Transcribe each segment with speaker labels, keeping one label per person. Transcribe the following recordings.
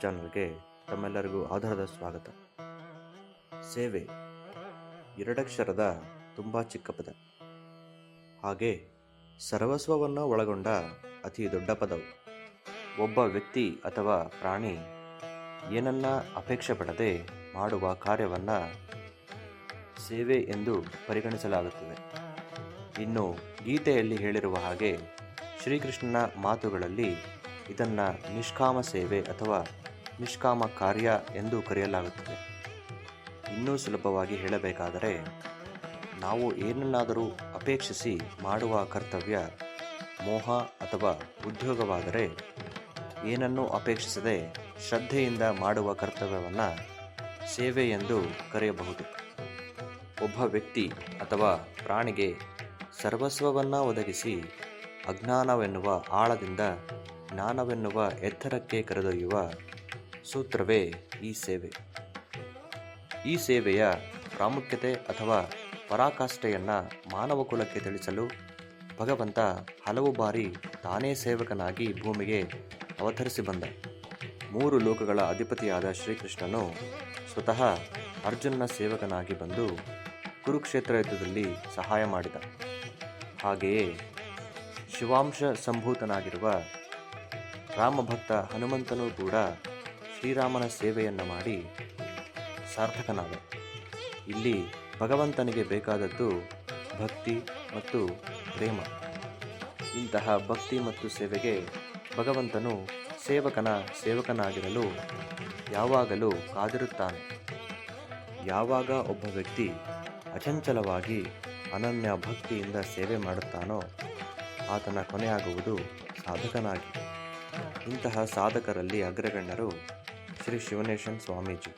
Speaker 1: ಚಾನಲ್ಗೆ ತಮ್ಮೆಲ್ಲರಿಗೂ ಆಧಾರದ ಸ್ವಾಗತ. ಸೇವೆ ಎರಡಕ್ಷರದ ತುಂಬ ಚಿಕ್ಕ ಪದ ಹಾಗೆ ಸರ್ವಸ್ವವನ್ನು ಒಳಗೊಂಡ ಅತಿ ದೊಡ್ಡ ಪದವು. ಒಬ್ಬ ವ್ಯಕ್ತಿ ಅಥವಾ ಪ್ರಾಣಿ ಏನನ್ನ ಅಪೇಕ್ಷೆ ಪಡದೆ ಮಾಡುವ ಕಾರ್ಯವನ್ನು ಸೇವೆ ಎಂದು ಪರಿಗಣಿಸಲಾಗುತ್ತದೆ. ಇನ್ನು ಗೀತೆಯಲ್ಲಿ ಹೇಳಿರುವ ಹಾಗೆ ಶ್ರೀಕೃಷ್ಣನ ಮಾತುಗಳಲ್ಲಿ ಇದನ್ನು ನಿಷ್ಕಾಮ ಸೇವೆ ಅಥವಾ ನಿಷ್ಕಾಮ ಕಾರ್ಯ ಎಂದು ಕರೆಯಲಾಗುತ್ತದೆ. ಇನ್ನೂ ಸುಲಭವಾಗಿ ಹೇಳಬೇಕಾದರೆ, ನಾವು ಏನನ್ನಾದರೂ ಅಪೇಕ್ಷಿಸಿ ಮಾಡುವ ಕರ್ತವ್ಯ ಮೋಹ ಅಥವಾ ಉದ್ಯೋಗವಾದರೆ, ಏನನ್ನೂ ಅಪೇಕ್ಷಿಸದೆ ಶ್ರದ್ಧೆಯಿಂದ ಮಾಡುವ ಕರ್ತವ್ಯವನ್ನು ಸೇವೆ ಎಂದು ಕರೆಯಬಹುದು. ಒಬ್ಬ ವ್ಯಕ್ತಿ ಅಥವಾ ಪ್ರಾಣಿಗೆ ಸರ್ವಸ್ವವನ್ನು ಒದಗಿಸಿ ಅಜ್ಞಾನವೆನ್ನುವ ಆಳದಿಂದ ಜ್ಞಾನವೆನ್ನುವ ಎತ್ತರಕ್ಕೆ ಕರೆದೊಯ್ಯುವ ಸೂತ್ರವೇ ಈ ಸೇವೆ. ಈ ಸೇವೆಯ ಪ್ರಾಮುಖ್ಯತೆ ಅಥವಾ ಪರಾಕಾಷ್ಠೆಯನ್ನು ಮಾನವ ಕುಲಕ್ಕೆ ತಿಳಿಸಲು ಭಗವಂತ ಹಲವು ಬಾರಿ ತಾನೇ ಸೇವಕನಾಗಿ ಭೂಮಿಗೆ ಅವತರಿಸಿ ಬಂದ. ಮೂರು ಲೋಕಗಳ ಅಧಿಪತಿಯಾದ ಶ್ರೀಕೃಷ್ಣನು ಸ್ವತಃ ಅರ್ಜುನನ ಸೇವಕನಾಗಿ ಬಂದು ಕುರುಕ್ಷೇತ್ರ ಯುದ್ಧದಲ್ಲಿ ಸಹಾಯ ಮಾಡಿದ. ಹಾಗೆಯೇ ಶಿವಾಂಶ ಸಂಭೂತನಾಗಿರುವ ರಾಮಭಕ್ತ ಹನುಮಂತನೂ ಕೂಡ ಶ್ರೀರಾಮನ ಸೇವೆಯನ್ನು ಮಾಡಿ ಸಾರ್ಥಕನಾದ. ಇಲ್ಲಿ ಭಗವಂತನಿಗೆ ಬೇಕಾದದ್ದು ಭಕ್ತಿ ಮತ್ತು ಪ್ರೇಮ. ಇಂತಹ ಭಕ್ತಿ ಮತ್ತು ಸೇವೆಗೆ ಭಗವಂತನು ಸೇವಕನ ಸೇವಕನಾಗಿರಲು ಯಾವಾಗಲೂ ಕಾದಿರುತ್ತಾನೆ. ಯಾವಾಗ ಒಬ್ಬ ವ್ಯಕ್ತಿ ಅಚಂಚಲವಾಗಿ ಅನನ್ಯ ಭಕ್ತಿಯಿಂದ ಸೇವೆ ಮಾಡುತ್ತಾನೋ ಆತನ ಕೊನೆಯಾಗುವುದು ಸಾಧಕನಾಗಿ. ಇಂತಹ ಸಾಧಕರಲ್ಲಿ ಅಗ್ರಗಣ್ಯರು ಶ್ರೀ ಶಿವನೇಶನ್ ಸ್ವಾಮೀಜಿ.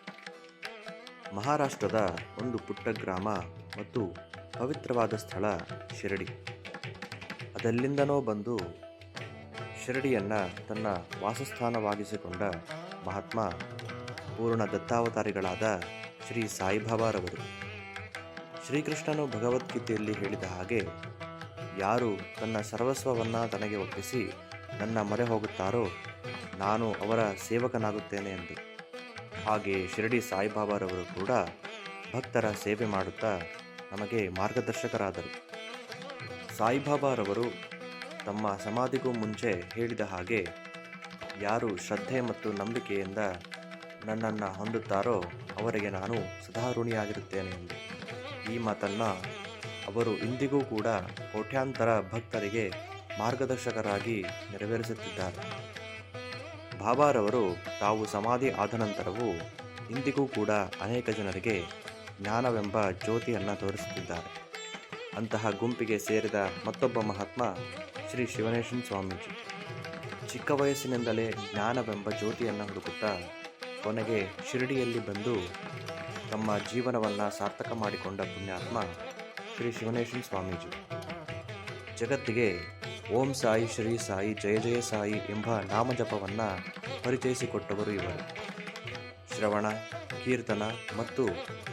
Speaker 1: ಮಹಾರಾಷ್ಟ್ರದ ಒಂದು ಪುಟ್ಟ ಗ್ರಾಮ ಮತ್ತು ಪವಿತ್ರವಾದ ಸ್ಥಳ ಶಿರಡಿ. ಅದೆಲ್ಲಿಂದನೋ ಬಂದು ಶಿರಡಿಯನ್ನು ತನ್ನ ವಾಸಸ್ಥಾನವಾಗಿಸಿಕೊಂಡ ಮಹಾತ್ಮ ಪೂರ್ಣ ದತ್ತಾವತಾರಿಗಳಾದ ಶ್ರೀ ಸಾಯಿಬಾಬಾರವರು. ಶ್ರೀಕೃಷ್ಣನು ಭಗವದ್ಗೀತೆಯಲ್ಲಿ ಹೇಳಿದ ಹಾಗೆ ಯಾರು ತನ್ನ ಸರ್ವಸ್ವವನ್ನು ತನಗೆ ಒಪ್ಪಿಸಿ ನನ್ನ ಮೊರೆ ಹೋಗುತ್ತಾರೋ ನಾನು ಅವರ ಸೇವಕನಾಗುತ್ತೇನೆ ಎಂದು. ಹಾಗೆ ಶಿರಡಿ ಸಾಯಿಬಾಬಾರವರು ಕೂಡ ಭಕ್ತರ ಸೇವೆ ಮಾಡುತ್ತಾ ನಮಗೆ ಮಾರ್ಗದರ್ಶಕರಾದರು. ಸಾಯಿಬಾಬಾರವರು ತಮ್ಮ ಸಮಾಧಿಗೂ ಮುಂಚೆ ಹೇಳಿದ ಹಾಗೆ ಯಾರು ಶ್ರದ್ಧೆ ಮತ್ತು ನಂಬಿಕೆಯಿಂದ ನನ್ನನ್ನು ಹೊಂದುತ್ತಾರೋ ಅವರಿಗೆ ನಾನು ಸದಾ ಋಣಿಯಾಗಿರುತ್ತೇನೆ ಎಂದು. ಈ ಮಾತನ್ನು ಅವರು ಇಂದಿಗೂ ಕೂಡ ಕೋಟ್ಯಾಂತರ ಭಕ್ತರಿಗೆ ಮಾರ್ಗದರ್ಶಕರಾಗಿ ನೆರವೇರಿಸುತ್ತಿದ್ದಾರೆ. ಬಾಬಾರವರು ತಾವು ಸಮಾಧಿ ಆದ ನಂತರವೂ ಇಂದಿಗೂ ಕೂಡ ಅನೇಕ ಜನರಿಗೆ ಜ್ಞಾನವೆಂಬ ಜ್ಯೋತಿಯನ್ನು ತೋರಿಸುತ್ತಿದ್ದಾರೆ. ಅಂತಹ ಗುಂಪಿಗೆ ಸೇರಿದ ಮತ್ತೊಬ್ಬ ಮಹಾತ್ಮ ಶ್ರೀ ಶಿವನೇಶನ್ ಸ್ವಾಮೀಜಿ. ಚಿಕ್ಕ ವಯಸ್ಸಿನಿಂದಲೇ ಜ್ಞಾನವೆಂಬ ಜ್ಯೋತಿಯನ್ನು ಹುಡುಕುತ್ತಾ ಕೊನೆಗೆ ಶಿರಡಿಯಲ್ಲಿ ಬಂದು ತಮ್ಮ ಜೀವನವನ್ನು ಸಾರ್ಥಕ ಮಾಡಿಕೊಂಡ ಪುಣ್ಯಾತ್ಮ ಶ್ರೀ ಶಿವನೇಶನ್ ಸ್ವಾಮೀಜಿ. ಜಗತ್ತಿಗೆ ಓಂ ಸಾಯಿ ಶ್ರೀ ಸಾಯಿ ಜಯ ಜಯ ಸಾಯಿ ಎಂಬ ನಾಮಜಪವನ್ನು ಪರಿಚಯಿಸಿಕೊಟ್ಟವರು ಇವರು. ಶ್ರವಣ, ಕೀರ್ತನ ಮತ್ತು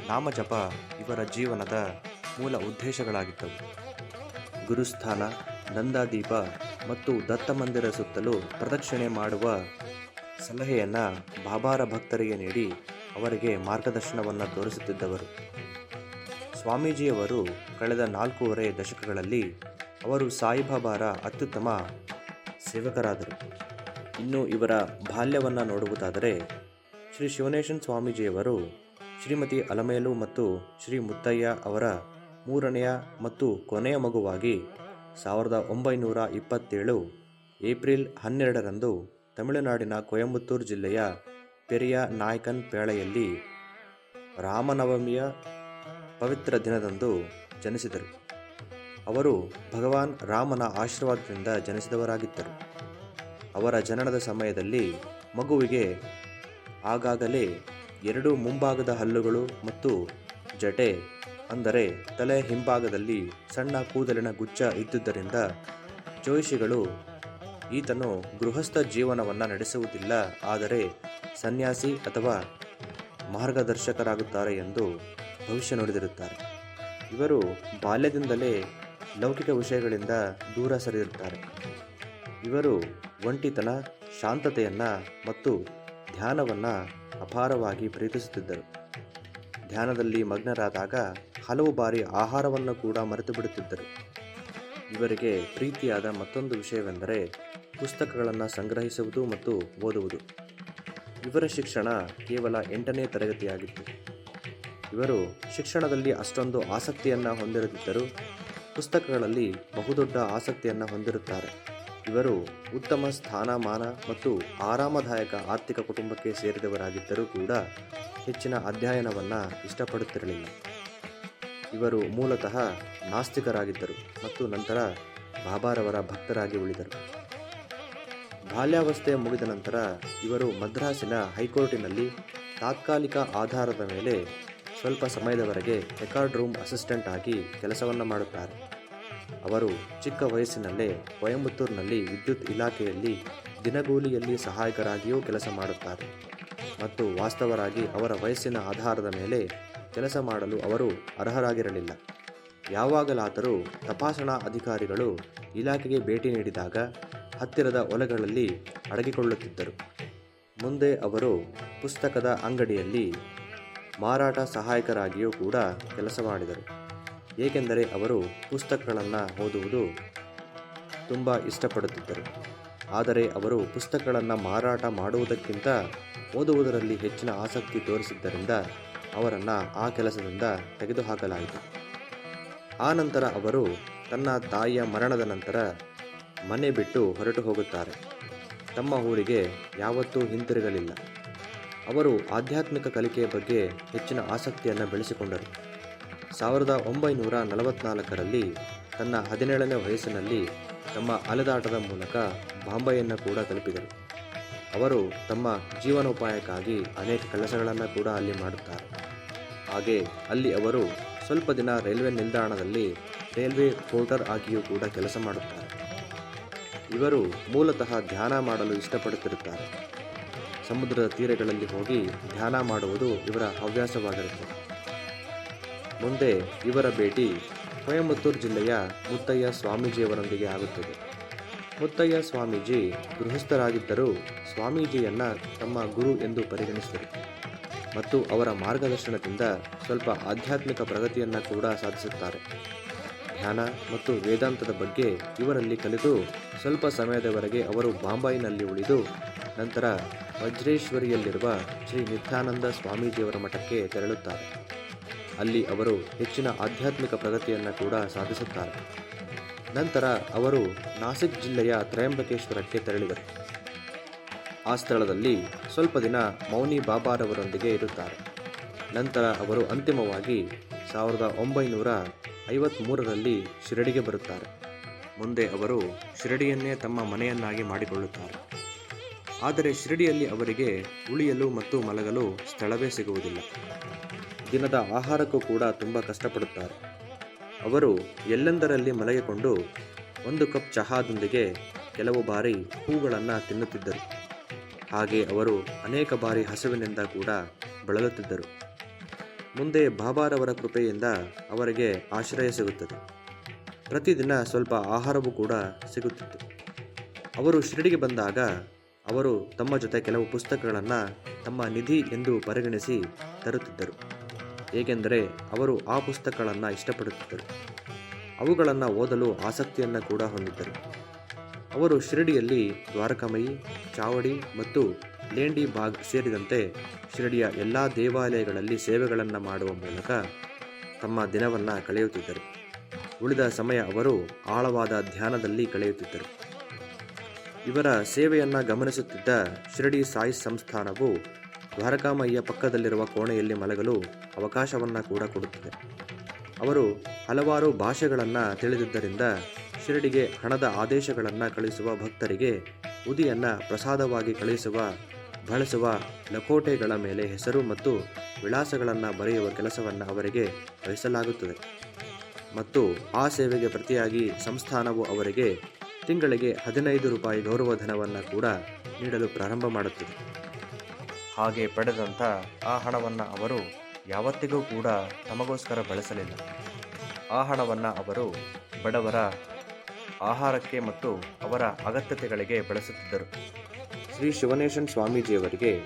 Speaker 1: ನಾಮಜಪ ಇವರ ಜೀವನದ ಮೂಲ ಉದ್ದೇಶಗಳಾಗಿದ್ದವು. ಗುರುಸ್ಥಾನ, ನಂದಾದೀಪ ಮತ್ತು ದತ್ತ ಮಂದಿರ ಸುತ್ತಲೂ ಪ್ರದಕ್ಷಿಣೆ ಮಾಡುವ ಸಲಹೆಯನ್ನು ಬಾಬಾರ ಭಕ್ತರಿಗೆ ನೀಡಿ ಅವರಿಗೆ ಮಾರ್ಗದರ್ಶನವನ್ನು ತೋರಿಸುತ್ತಿದ್ದವರು. ಸ್ವಾಮೀಜಿಯವರು ಕಳೆದ ನಾಲ್ಕೂವರೆ ದಶಕಗಳಲ್ಲಿ ಅವರು ಸಾಯಿಬಾಬಾರ ಅತ್ಯುತ್ತಮ ಸೇವಕರಾದರು. ಇನ್ನು ಇವರ ಬಾಲ್ಯವನ್ನು ನೋಡುವುದಾದರೆ ಶ್ರೀ ಶಿವನೇಶನ್ ಸ್ವಾಮೀಜಿಯವರು ಶ್ರೀಮತಿ ಅಲಮೇಲು ಮತ್ತು ಶ್ರೀ ಮುತ್ತಯ್ಯ ಅವರ ಮೂರನೆಯ ಮತ್ತು ಕೊನೆಯ ಮಗುವಾಗಿ ಸಾವಿರದ ಒಂಬೈನೂರ ಇಪ್ಪತ್ತೇಳು ಏಪ್ರಿಲ್ ಹನ್ನೆರಡರಂದು ತಮಿಳುನಾಡಿನ ಕೊಯಂಬತ್ತೂರು ಜಿಲ್ಲೆಯ ಪೆರಿಯ ನಾಯ್ಕನ್ ಪೇಳೆಯಲ್ಲಿ ರಾಮನವಮಿಯ ಪವಿತ್ರ ದಿನದಂದು ಜನಿಸಿದರು. ಅವರು ಭಗವಾನ್ ರಾಮನ ಆಶೀರ್ವಾದದಿಂದ ಜನಿಸಿದವರಾಗಿದ್ದರು. ಅವರ ಜನನದ ಸಮಯದಲ್ಲಿ ಮಗುವಿಗೆ ಆಗಾಗಲೇ ಎರಡು ಮುಂಭಾಗದ ಹಲ್ಲುಗಳು ಮತ್ತು ಜಟೆ, ಅಂದರೆ ತಲೆ ಹಿಂಭಾಗದಲ್ಲಿ ಸಣ್ಣ ಕೂದಲಿನ ಗುಚ್ಚ ಇದ್ದುದರಿಂದ ಜೋಯಿಷಿಗಳು ಈತನು ಗೃಹಸ್ಥ ಜೀವನವನ್ನು ನಡೆಸುವುದಿಲ್ಲ, ಆದರೆ ಸನ್ಯಾಸಿ ಅಥವಾ ಮಾರ್ಗದರ್ಶಕರಾಗುತ್ತಾರೆ ಎಂದು ಭವಿಷ್ಯ ನುಡಿದಿರುತ್ತಾರೆ. ಇವರು ಬಾಲ್ಯದಿಂದಲೇ ಲೌಕಿಕ ವಿಷಯಗಳಿಂದ ದೂರ ಸರಿದಿರುತ್ತಾರೆ. ಇವರು ಒಂಟಿತನ, ಶಾಂತತೆಯನ್ನು ಮತ್ತು ಧ್ಯಾನವನ್ನು ಅಪಾರವಾಗಿ ಪ್ರೀತಿಸುತ್ತಿದ್ದರು. ಧ್ಯಾನದಲ್ಲಿ ಮಗ್ನರಾದಾಗ ಹಲವು ಬಾರಿ ಆಹಾರವನ್ನು ಕೂಡ ಮರೆತು ಬಿಡುತ್ತಿದ್ದರು. ಇವರಿಗೆ ಪ್ರೀತಿಯಾದ ಮತ್ತೊಂದು ವಿಷಯವೆಂದರೆ ಪುಸ್ತಕಗಳನ್ನು ಸಂಗ್ರಹಿಸುವುದು ಮತ್ತು ಓದುವುದು. ಇವರ ಶಿಕ್ಷಣ ಕೇವಲ ಎಂಟನೇ ತರಗತಿಯಾಗಿತ್ತು. ಇವರು ಶಿಕ್ಷಣದಲ್ಲಿ ಅಷ್ಟೊಂದು ಆಸಕ್ತಿಯನ್ನು ಹೊಂದಿರುತ್ತಿದ್ದರು ಪುಸ್ತಕಗಳಲ್ಲಿ ಬಹುದೊಡ್ಡ ಆಸಕ್ತಿಯನ್ನು ಹೊಂದಿರುತ್ತಾರೆ. ಇವರು ಉತ್ತಮ ಸ್ಥಾನಮಾನ ಮತ್ತು ಆರಾಮದಾಯಕ ಆರ್ಥಿಕ ಕುಟುಂಬಕ್ಕೆ ಸೇರಿದವರಾಗಿದ್ದರೂ ಕೂಡ ಹೆಚ್ಚಿನ ಅಧ್ಯಯನವನ್ನು ಇಷ್ಟಪಡುತ್ತಿರಲಿಲ್ಲ. ಇವರು ಮೂಲತಃ ನಾಸ್ತಿಕರಾಗಿದ್ದರು ಮತ್ತು ನಂತರ ಬಾಬಾರವರ ಭಕ್ತರಾಗಿ ಉಳಿದರು. ಬಾಲ್ಯಾವಸ್ಥೆ ಮುಗಿದ ನಂತರ ಇವರು ಮದ್ರಾಸಿನ ಹೈಕೋರ್ಟಿನಲ್ಲಿ ತಾತ್ಕಾಲಿಕ ಆಧಾರದ ಮೇಲೆ ಸ್ವಲ್ಪ ಸಮಯದವರೆಗೆ ರೆಕಾರ್ಡ್ ರೂಮ್ ಅಸಿಸ್ಟೆಂಟ್ ಆಗಿ ಕೆಲಸವನ್ನು ಮಾಡುತ್ತಾರೆ. ಅವರು ಚಿಕ್ಕ ವಯಸ್ಸಿನಲ್ಲೇ ಕೊಯಂಬತ್ತೂರಿನಲ್ಲಿ ವಿದ್ಯುತ್ ಇಲಾಖೆಯಲ್ಲಿ ದಿನಗೂಲಿಯಲ್ಲಿ ಸಹಾಯಕರಾಗಿಯೂ ಕೆಲಸ ಮಾಡುತ್ತಾರೆ ಮತ್ತು ವಾಸ್ತವರಾಗಿ ಅವರ ವಯಸ್ಸಿನ ಆಧಾರದ ಮೇಲೆ ಕೆಲಸ ಮಾಡಲು ಅವರು ಅರ್ಹರಾಗಿರಲಿಲ್ಲ. ಯಾವಾಗಲಾದರೂ ತಪಾಸಣಾ ಅಧಿಕಾರಿಗಳು ಇಲಾಖೆಗೆ ಭೇಟಿ ನೀಡಿದಾಗ ಹತ್ತಿರದ ಒಲೆಗಳಲ್ಲಿ ಅಡಗಿಕೊಳ್ಳುತ್ತಿದ್ದರು. ಮುಂದೆ ಅವರು ಪುಸ್ತಕದ ಅಂಗಡಿಯಲ್ಲಿ ಮಾರಾಟ ಸಹಾಯಕರಾಗಿಯೂ ಕೂಡ ಕೆಲಸ ಮಾಡಿದರು. ಏಕೆಂದರೆ ಅವರು ಪುಸ್ತಕಗಳನ್ನು ಓದುವುದು ತುಂಬ ಇಷ್ಟಪಡುತ್ತಿದ್ದರು. ಆದರೆ ಅವರು ಪುಸ್ತಕಗಳನ್ನು ಮಾರಾಟ ಮಾಡುವುದಕ್ಕಿಂತ ಓದುವುದರಲ್ಲಿ ಹೆಚ್ಚಿನ ಆಸಕ್ತಿ ತೋರಿಸಿದ್ದರಿಂದ ಅವರನ್ನು ಆ ಕೆಲಸದಿಂದ ತೆಗೆದುಹಾಕಲಾಯಿತು. ಆ ನಂತರ ಅವರು ತನ್ನ ತಾಯಿಯ ಮರಣದ ನಂತರ ಮನೆ ಬಿಟ್ಟು ಹೊರಟು ಹೋಗುತ್ತಾರೆ. ತಮ್ಮ ಊರಿಗೆ ಯಾವತ್ತೂ ಹಿಂತಿರುಗಲಿಲ್ಲ. ಅವರು ಆಧ್ಯಾತ್ಮಿಕ ಕಲಿಕೆಯ ಬಗ್ಗೆ ಹೆಚ್ಚಿನ ಆಸಕ್ತಿಯನ್ನು ಬೆಳೆಸಿಕೊಂಡರು. ಸಾವಿರದ ಒಂಬೈನೂರ ನಲವತ್ನಾಲ್ಕರಲ್ಲಿ ತನ್ನ ಹದಿನೇಳನೇ ವಯಸ್ಸಿನಲ್ಲಿ ತಮ್ಮ ಅಲೆದಾಟದ ಮೂಲಕ ಬಾಂಬೆಯನ್ನು ಕೂಡ ತಲುಪಿದರು. ಅವರು ತಮ್ಮ ಜೀವನೋಪಾಯಕ್ಕಾಗಿ ಅನೇಕ ಕೆಲಸಗಳನ್ನು ಕೂಡ ಅಲ್ಲಿ ಮಾಡುತ್ತಾರೆ. ಹಾಗೆ ಅಲ್ಲಿ ಅವರು ಸ್ವಲ್ಪ ದಿನ ರೈಲ್ವೆ ನಿಲ್ದಾಣದಲ್ಲಿ ರೈಲ್ವೆ ಪೋರ್ಟರ್ ಆಗಿಯೂ ಕೂಡ ಕೆಲಸ ಮಾಡುತ್ತಾರೆ. ಇವರು ಮೂಲತಃ ಧ್ಯಾನ ಮಾಡಲು ಇಷ್ಟಪಡುತ್ತಿರುತ್ತಾರೆ. ಸಮುದ್ರದ ತೀರಗಳಲ್ಲಿ ಹೋಗಿ ಧ್ಯಾನ ಮಾಡುವುದು ಇವರ ಹವ್ಯಾಸವಾಗಿರುತ್ತದೆ ಮುಂದೆ ಇವರ ಭೇಟಿ ಕೊಯಮತ್ತೂರು ಜಿಲ್ಲೆಯ ಮುತ್ತಯ್ಯ ಸ್ವಾಮೀಜಿಯವರೊಂದಿಗೆ ಆಗುತ್ತದೆ. ಮುತ್ತಯ್ಯ ಸ್ವಾಮೀಜಿ ಗೃಹಸ್ಥರಾಗಿದ್ದರೂ ಸ್ವಾಮೀಜಿಯನ್ನು ತಮ್ಮ ಗುರು ಎಂದು ಪರಿಗಣಿಸಿದರು. ಮತ್ತು ಅವರ ಮಾರ್ಗದರ್ಶನದಿಂದ ಸ್ವಲ್ಪ ಆಧ್ಯಾತ್ಮಿಕ ಪ್ರಗತಿಯನ್ನು ಕೂಡ ಸಾಧಿಸುತ್ತಾರೆ. ಧ್ಯಾನ ಮತ್ತು ವೇದಾಂತದ ಬಗ್ಗೆ ಇವರಲ್ಲಿ ಕಲಿತು ಸ್ವಲ್ಪ ಸಮಯದವರೆಗೆ ಅವರು ಬಾಂಬಾಯಿನಲ್ಲಿ ಉಳಿದು ನಂತರ ವಜ್ರೇಶ್ವರಿಯಲ್ಲಿರುವ ಶ್ರೀ ನಿತ್ಯಾನಂದ ಸ್ವಾಮೀಜಿಯವರ ಮಠಕ್ಕೆ ತೆರಳುತ್ತಾರೆ. ಅಲ್ಲಿ ಅವರು ಹೆಚ್ಚಿನ ಆಧ್ಯಾತ್ಮಿಕ ಪ್ರಗತಿಯನ್ನು ಕೂಡ ಸಾಧಿಸುತ್ತಾರೆ. ನಂತರ ಅವರು ನಾಸಿಕ್ ಜಿಲ್ಲೆಯ ತ್ರಯಂಬಕೇಶ್ವರಕ್ಕೆ ತೆರಳಿದರು. ಆ ಸ್ಥಳದಲ್ಲಿ ಸ್ವಲ್ಪ ದಿನ ಮೌನಿ ಬಾಬಾರವರೊಂದಿಗೆ ಇರುತ್ತಾರೆ. ನಂತರ ಅವರು ಅಂತಿಮವಾಗಿ ಸಾವಿರದ ಒಂಬೈನೂರ ಐವತ್ತ್ಮೂರರಲ್ಲಿ ಶಿರಡಿಗೆ ಬರುತ್ತಾರೆ. ಮುಂದೆ ಅವರು ಶಿರಡಿಯನ್ನೇ ತಮ್ಮ ಮನೆಯನ್ನಾಗಿ ಮಾಡಿಕೊಳ್ಳುತ್ತಾರೆ. ಆದರೆ ಶಿರಡಿಯಲ್ಲಿ ಅವರಿಗೆ ಉಳಿಯಲು ಮತ್ತು ಮಲಗಲು ಸ್ಥಳವೇ ಸಿಗುವುದಿಲ್ಲ. ದಿನದ ಆಹಾರಕ್ಕೂ ಕೂಡ ತುಂಬ ಕಷ್ಟಪಡುತ್ತಾರೆ. ಅವರು ಎಲ್ಲೆಂದರಲ್ಲಿ ಮಲಗಿಕೊಂಡು ಒಂದು ಕಪ್ ಚಹಾದೊಂದಿಗೆ ಕೆಲವು ಬಾರಿ ಹೂಗಳನ್ನು ತಿನ್ನುತ್ತಿದ್ದರು. ಹಾಗೆ ಅವರು ಅನೇಕ ಬಾರಿ ಹಸುವಿನಿಂದ ಕೂಡ ಬಳಲುತ್ತಿದ್ದರು. ಮುಂದೆ ಬಾಬಾರವರ ಕೃಪೆಯಿಂದ ಅವರಿಗೆ ಆಶ್ರಯ ಸಿಗುತ್ತದೆ. ಪ್ರತಿದಿನ ಸ್ವಲ್ಪ ಆಹಾರವೂ ಕೂಡ ಸಿಗುತ್ತಿತ್ತು. ಅವರು ಶಿರಡಿಗೆ ಬಂದಾಗ ಅವರು ತಮ್ಮ ಜೊತೆ ಕೆಲವು ಪುಸ್ತಕಗಳನ್ನು ತಮ್ಮ ನಿಧಿ ಎಂದು ಪರಿಗಣಿಸಿ ತರುತ್ತಿದ್ದರು. ಏಕೆಂದರೆ ಅವರು ಆ ಪುಸ್ತಕಗಳನ್ನು ಇಷ್ಟಪಡುತ್ತಿದ್ದರು. ಅವುಗಳನ್ನು ಓದಲು ಆಸಕ್ತಿಯನ್ನು ಕೂಡ ಹೊಂದಿದ್ದರು. ಅವರು ಶಿರಡಿಯಲ್ಲಿ ದ್ವಾರಕಾಮಯಿ, ಚಾವಡಿ ಮತ್ತು ಲೇಂಡಿ ಬಾಗ್ ಸೇರಿದಂತೆ ಶಿರಡಿಯ ಎಲ್ಲ ದೇವಾಲಯಗಳಲ್ಲಿ ಸೇವೆಗಳನ್ನು ಮಾಡುವ ಮೂಲಕ ತಮ್ಮ ದಿನವನ್ನು ಕಳೆಯುತ್ತಿದ್ದರು. ಉಳಿದ ಸಮಯ ಅವರು ಆಳವಾದ ಧ್ಯಾನದಲ್ಲಿ ಕಳೆಯುತ್ತಿದ್ದರು. ಇವರ ಸೇವೆಯನ್ನು ಗಮನಿಸುತ್ತಿದ್ದ ಶಿರಡಿ ಸಾಯಿ ಸಂಸ್ಥಾನವು ದ್ವಾರಕಾಮಯ್ಯ ಪಕ್ಕದಲ್ಲಿರುವ ಕೋಣೆಯಲ್ಲಿ ಮಲಗಲು ಅವಕಾಶವನ್ನು ಕೂಡ ಕೊಡುತ್ತದೆ. ಅವರು ಹಲವಾರು ಭಾಷೆಗಳನ್ನು ತಿಳಿದಿದ್ದರಿಂದ ಶಿರಡಿಗೆ ಹಣದ ಆದೇಶಗಳನ್ನು ಕಳಿಸುವ ಭಕ್ತರಿಗೆ ಉದಿಯನ್ನು ಪ್ರಸಾದವಾಗಿ ಕಳಿಸುವ, ಬಳಸುವ ಲಕೋಟೆಗಳ ಮೇಲೆ ಹೆಸರು ಮತ್ತು ವಿಳಾಸಗಳನ್ನು ಬರೆಯುವ ಕೆಲಸವನ್ನು ಅವರಿಗೆ ವಹಿಸಲಾಗುತ್ತದೆ. ಮತ್ತು ಆ ಸೇವೆಗೆ ಪ್ರತಿಯಾಗಿ ಸಂಸ್ಥಾನವು ಅವರಿಗೆ ತಿಂಗಳಿಗೆ ಹದಿನೈದು ರೂಪಾಯಿ ಗೌರವಧನವನ್ನು ಕೂಡ ನೀಡಲು ಪ್ರಾರಂಭ ಮಾಡುತ್ತದೆ. ಹಾಗೆ ಪಡೆದಂಥ ಆ ಹಣವನ್ನು ಅವರು ಯಾವತ್ತಿಗೂ ಕೂಡ ತಮಗೋಸ್ಕರ ಬಳಸಲಿಲ್ಲ. ಆ ಹಣವನ್ನು ಅವರು ಬಡವರ ಆಹಾರಕ್ಕೆ ಮತ್ತು ಅವರ ಅಗತ್ಯತೆಗಳಿಗೆ ಬಳಸುತ್ತಿದ್ದರು. ಶ್ರೀ ಶಿವನೇಶನ್ ಸ್ವಾಮೀಜಿಯವರಿಗೆ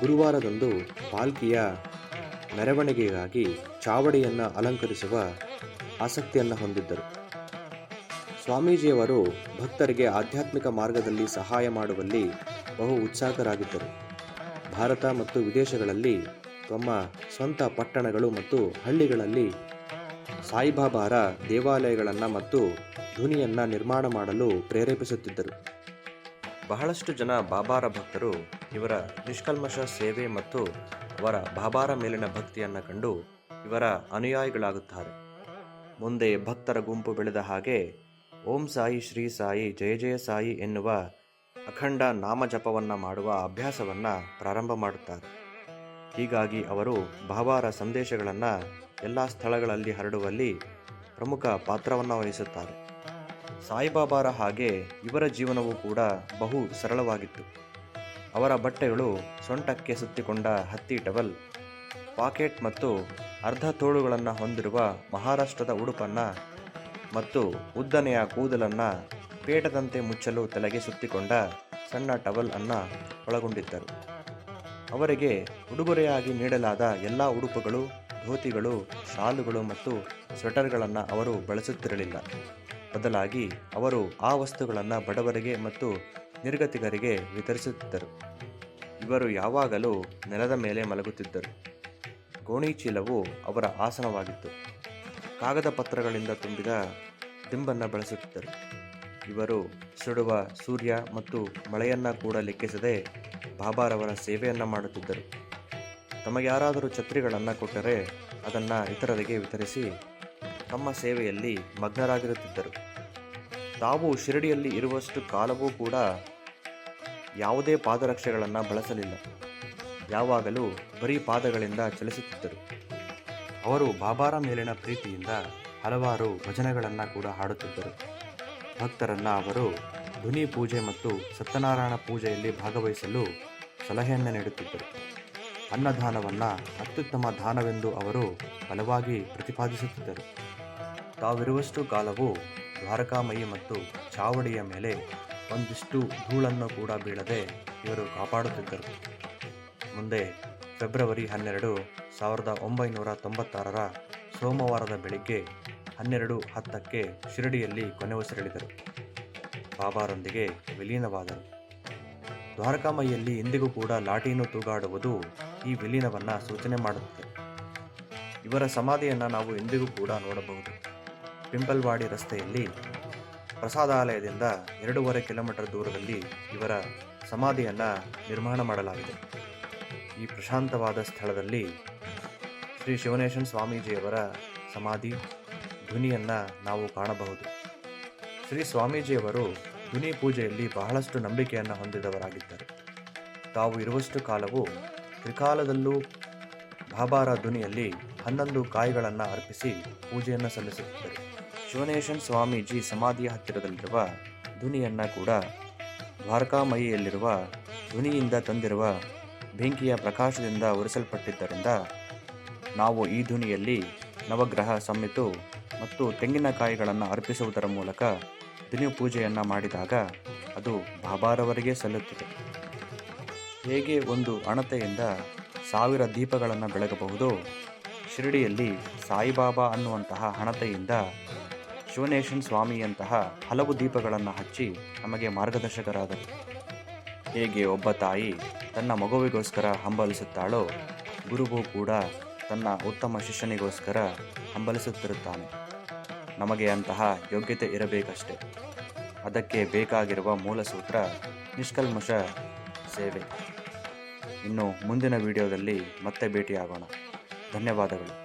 Speaker 1: ಗುರುವಾರದಂದು ಪಾಲ್ಕಿಯ ಮೆರವಣಿಗೆಗಾಗಿ ಚಾವಡಿಯನ್ನು ಅಲಂಕರಿಸುವ ಆಸಕ್ತಿಯನ್ನು ಹೊಂದಿದ್ದರು. ಸ್ವಾಮೀಜಿಯವರು ಭಕ್ತರಿಗೆ ಆಧ್ಯಾತ್ಮಿಕ ಮಾರ್ಗದಲ್ಲಿ ಸಹಾಯ ಮಾಡುವಲ್ಲಿ ಬಹು ಉತ್ಸಾಹರಾಗಿದ್ದರು. ಭಾರತ ಮತ್ತು ವಿದೇಶಗಳಲ್ಲಿ ತಮ್ಮ ಸ್ವಂತ ಪಟ್ಟಣಗಳು ಮತ್ತು ಹಳ್ಳಿಗಳಲ್ಲಿ ಸಾಯಿಬಾಬಾರ ದೇವಾಲಯಗಳನ್ನು ಮತ್ತು ಧ್ವನಿಯನ್ನು ನಿರ್ಮಾಣ ಮಾಡಲು ಪ್ರೇರೇಪಿಸುತ್ತಿದ್ದರು. ಬಹಳಷ್ಟು ಜನ ಬಾಬಾರ ಭಕ್ತರು ಇವರ ನಿಷ್ಕಲ್ಮಶ ಸೇವೆ ಮತ್ತು ಅವರ ಬಾಬಾರ ಮೇಲಿನ ಭಕ್ತಿಯನ್ನು ಕಂಡು ಇವರ ಅನುಯಾಯಿಗಳಾಗುತ್ತಾರೆ. ಮುಂದೆ ಭಕ್ತರ ಗುಂಪು ಬೆಳೆದ ಹಾಗೆ ಓಂ ಸಾಯಿ, ಶ್ರೀ ಸಾಯಿ, ಜಯ ಜಯ ಸಾಯಿ ಎನ್ನುವ ಅಖಂಡ ನಾಮಜಪವನ್ನು ಮಾಡುವ ಅಭ್ಯಾಸವನ್ನು ಪ್ರಾರಂಭ ಮಾಡುತ್ತಾರೆ. ಹೀಗಾಗಿ ಅವರು ಭಾವಾರ ಸಂದೇಶಗಳನ್ನು ಎಲ್ಲ ಸ್ಥಳಗಳಲ್ಲಿ ಹರಡುವಲ್ಲಿ ಪ್ರಮುಖ ಪಾತ್ರವನ್ನು ವಹಿಸುತ್ತಾರೆ. ಸಾಯಿಬಾಬಾರ ಹಾಗೆ ಇವರ ಜೀವನವೂ ಕೂಡ ಬಹು ಸರಳವಾಗಿತ್ತು. ಅವರ ಬಟ್ಟೆಗಳು ಸೊಂಟಕ್ಕೆ ಸುತ್ತಿಕೊಂಡ ಹತ್ತಿ ಟವಲ್, ಪಾಕೆಟ್ ಮತ್ತು ಅರ್ಧ ತೋಳುಗಳನ್ನು ಹೊಂದಿರುವ ಮಹಾರಾಷ್ಟ್ರದ ಉಡುಪನ್ನು ಮತ್ತು ಉದ್ದನೆಯ ಕೂದಲನ್ನು ಪೇಟದಂತೆ ಮುಚ್ಚಲು ತಲೆಗೆ ಸುತ್ತಿಕೊಂಡ ಸಣ್ಣ ಟವಲ್ ಅನ್ನು ಒಳಗೊಂಡಿದ್ದರು. ಅವರಿಗೆ ಉಡುಗೊರೆಯಾಗಿ ನೀಡಲಾದ ಎಲ್ಲ ಉಡುಪುಗಳು, ಧೋತಿಗಳು, ಶಾಲುಗಳು ಮತ್ತು ಸ್ವೆಟರ್ಗಳನ್ನು ಅವರು ಬಳಸುತ್ತಿರಲಿಲ್ಲ. ಬದಲಾಗಿ ಅವರು ಆ ವಸ್ತುಗಳನ್ನು ಬಡವರಿಗೆ ಮತ್ತು ನಿರ್ಗತಿಗರಿಗೆ ವಿತರಿಸುತ್ತಿದ್ದರು. ಇವರು ಯಾವಾಗಲೂ ನೆಲದ ಮೇಲೆ ಮಲಗುತ್ತಿದ್ದರು. ಗೋಣಿ ಚೀಲವು ಅವರ ಆಸನವಾಗಿತ್ತು. ಕಾಗದ ಪತ್ರಗಳಿಂದ ತುಂಬಿದ ದಿಂಬನ್ನು ಬಳಸುತ್ತಿದ್ದರು. ಇವರು ಸುಡುವ ಸೂರ್ಯ ಮತ್ತು ಮಳೆಯನ್ನು ಕೂಡ ಲೆಕ್ಕಿಸದೆ ಬಾಬಾರವರ ಸೇವೆಯನ್ನು ಮಾಡುತ್ತಿದ್ದರು. ತಮಗೆ ಯಾರಾದರೂ ಛತ್ರಿಗಳನ್ನು ಕೊಟ್ಟರೆ ಅದನ್ನು ಇತರರಿಗೆ ವಿತರಿಸಿ ತಮ್ಮ ಸೇವೆಯಲ್ಲಿ ಮಗ್ನರಾಗಿರುತ್ತಿದ್ದರು. ತಾವು ಶಿರಡಿಯಲ್ಲಿ ಇರುವಷ್ಟು ಕಾಲವೂ ಕೂಡ ಯಾವುದೇ ಪಾದರಕ್ಷೆಗಳನ್ನು ಬಳಸಲಿಲ್ಲ. ಯಾವಾಗಲೂ ಬರೀ ಪಾದಗಳಿಂದ ಚಲಿಸುತ್ತಿದ್ದರು. ಅವರು ಬಾಬಾರ ಮೇಲಿನ ಪ್ರೀತಿಯಿಂದ ಹಲವಾರು ಭಜನೆಗಳನ್ನು ಕೂಡ ಹಾಡುತ್ತಿದ್ದರು. ಭಕ್ತರನ್ನು ಅವರು ಧ್ವನಿ ಪೂಜೆ ಮತ್ತು ಸತ್ಯನಾರಾಯಣ ಪೂಜೆಯಲ್ಲಿ ಭಾಗವಹಿಸಲು ಸಲಹೆಯನ್ನು ನೀಡುತ್ತಿದ್ದರು. ಅನ್ನದಾನವನ್ನು ಅತ್ಯುತ್ತಮ ದಾನವೆಂದು ಅವರು ಬಲವಾಗಿ ಪ್ರತಿಪಾದಿಸುತ್ತಿದ್ದರು. ತಾವಿರುವಷ್ಟು ಕಾಲವು ದ್ವಾರಕಾಮಯಿ ಮತ್ತು ಚಾವಡಿಯ ಮೇಲೆ ಒಂದಿಷ್ಟು ಧೂಳನ್ನು ಕೂಡ ಬೀಳದೆ ಇವರು ಕಾಪಾಡುತ್ತಿದ್ದರು. ಮುಂದೆ ಫೆಬ್ರವರಿ ಹನ್ನೆರಡು ಸಾವಿರದ ಒಂಬೈನೂರ ತೊಂಬತ್ತಾರರ ಸೋಮವಾರದ ಬೆಳಿಗ್ಗೆ ಹನ್ನೆರಡು ಹತ್ತಕ್ಕೆ ಶಿರಡಿಯಲ್ಲಿ ಕೊನೆ ಉಸಿರೆಳಿದರು ಬಾಬಾರೊಂದಿಗೆ ವಿಲೀನವಾದರು. ದ್ವಾರಕಾಮಯ್ಯಲ್ಲಿ ಇಂದಿಗೂ ಕೂಡ ಲಾಠಿಯನ್ನು ತೂಗಾಡುವುದು ಈ ವಿಲೀನವನ್ನು ಸೂಚನೆ ಮಾಡುತ್ತದೆ. ಇವರ ಸಮಾಧಿಯನ್ನು ನಾವು ಇಂದಿಗೂ ಕೂಡ ನೋಡಬಹುದು. ಪಿಂಪಲ್ವಾಡಿ ರಸ್ತೆಯಲ್ಲಿ ಪ್ರಸಾದಾಲಯದಿಂದ ಎರಡೂವರೆ ಕಿಲೋಮೀಟರ್ ದೂರದಲ್ಲಿ ಇವರ ಸಮಾಧಿಯನ್ನು ನಿರ್ಮಾಣ ಮಾಡಲಾಗಿದೆ. ಈ ಪ್ರಶಾಂತವಾದ ಸ್ಥಳದಲ್ಲಿ ಶ್ರೀ ಶಿವನೇಶನ್ ಸ್ವಾಮೀಜಿಯವರ ಸಮಾಧಿ ಧ್ವನಿಯನ್ನು ನಾವು ಕಾಣಬಹುದು. ಶ್ರೀ ಸ್ವಾಮೀಜಿಯವರು ಧ್ವನಿ ಪೂಜೆಯಲ್ಲಿ ಬಹಳಷ್ಟು ನಂಬಿಕೆಯನ್ನು ಹೊಂದಿದವರಾಗಿದ್ದರು. ತಾವು ಇರುವಷ್ಟು ಕಾಲವು ತ್ರಿಕಾಲದಲ್ಲೂ ಬಾಬಾರ ಧ್ವನಿಯಲ್ಲಿ ಹನ್ನೊಂದು ಕಾಯಿಗಳನ್ನು ಅರ್ಪಿಸಿ ಪೂಜೆಯನ್ನು ಸಲ್ಲಿಸುತ್ತಿದ್ದರು. ಶಿವನೇಶನ್ ಸ್ವಾಮೀಜಿ ಸಮಾಧಿಯ ಹತ್ತಿರದಲ್ಲಿರುವ ಧ್ವನಿಯನ್ನು ಕೂಡ ದ್ವಾರಕಾಮಯಿಯಲ್ಲಿರುವ ಧ್ವನಿಯಿಂದ ತಂದಿರುವ ಬೆಂಕಿಯ ಪ್ರಕಾಶದಿಂದ ಉರಿಸಲ್ಪಟ್ಟಿದ್ದರಿಂದ ನಾವು ಈ ಧ್ವನಿಯಲ್ಲಿ ನವಗ್ರಹ ಸಮ್ಮಿತು ಮತ್ತು ತೆಂಗಿನಕಾಯಿಗಳನ್ನು ಅರ್ಪಿಸುವುದರ ಮೂಲಕ ಧ್ವನಿ ಪೂಜೆಯನ್ನು ಮಾಡಿದಾಗ ಅದು ಬಾಬಾರವರಿಗೆ ಸಲ್ಲುತ್ತಿದೆ. ಹೇಗೆ ಒಂದು ಅಣತೆಯಿಂದ ಸಾವಿರ ದೀಪಗಳನ್ನು ಬೆಳಗಬಹುದು? ಶಿರಡಿಯಲ್ಲಿ ಸಾಯಿಬಾಬಾ ಅನ್ನುವಂತಹ ಹಣತೆಯಿಂದ ಶಿವನೇಶನ್ ಸ್ವಾಮಿಯಂತಹ ಹಲವು ದೀಪಗಳನ್ನು ಹಚ್ಚಿ ನಮಗೆ ಮಾರ್ಗದರ್ಶಕರಾದರು. ಹೇಗೆ ಒಬ್ಬ ತಾಯಿ ತನ್ನ ಮಗುವಿಗೋಸ್ಕರ ಹಂಬಲಿಸುತ್ತಾಳೋ, ಗುರುವು ಕೂಡ ತನ್ನ ಉತ್ತಮ ಶಿಷ್ಯನಿಗೋಸ್ಕರ ಹಂಬಲಿಸುತ್ತಿರುತ್ತಾನೆ. ನಮಗೆ ಅಂತಹ ಯೋಗ್ಯತೆ ಇರಬೇಕಷ್ಟೆ. ಅದಕ್ಕೆ ಬೇಕಾಗಿರುವ ಮೂಲ ಸೂತ್ರ ನಿಷ್ಕಲ್ಮಶ ಸೇವೆ. ಇನ್ನು ಮುಂದಿನ ವಿಡಿಯೋದಲ್ಲಿ ಮತ್ತೆ ಭೇಟಿಯಾಗೋಣ. ಧನ್ಯವಾದಗಳು.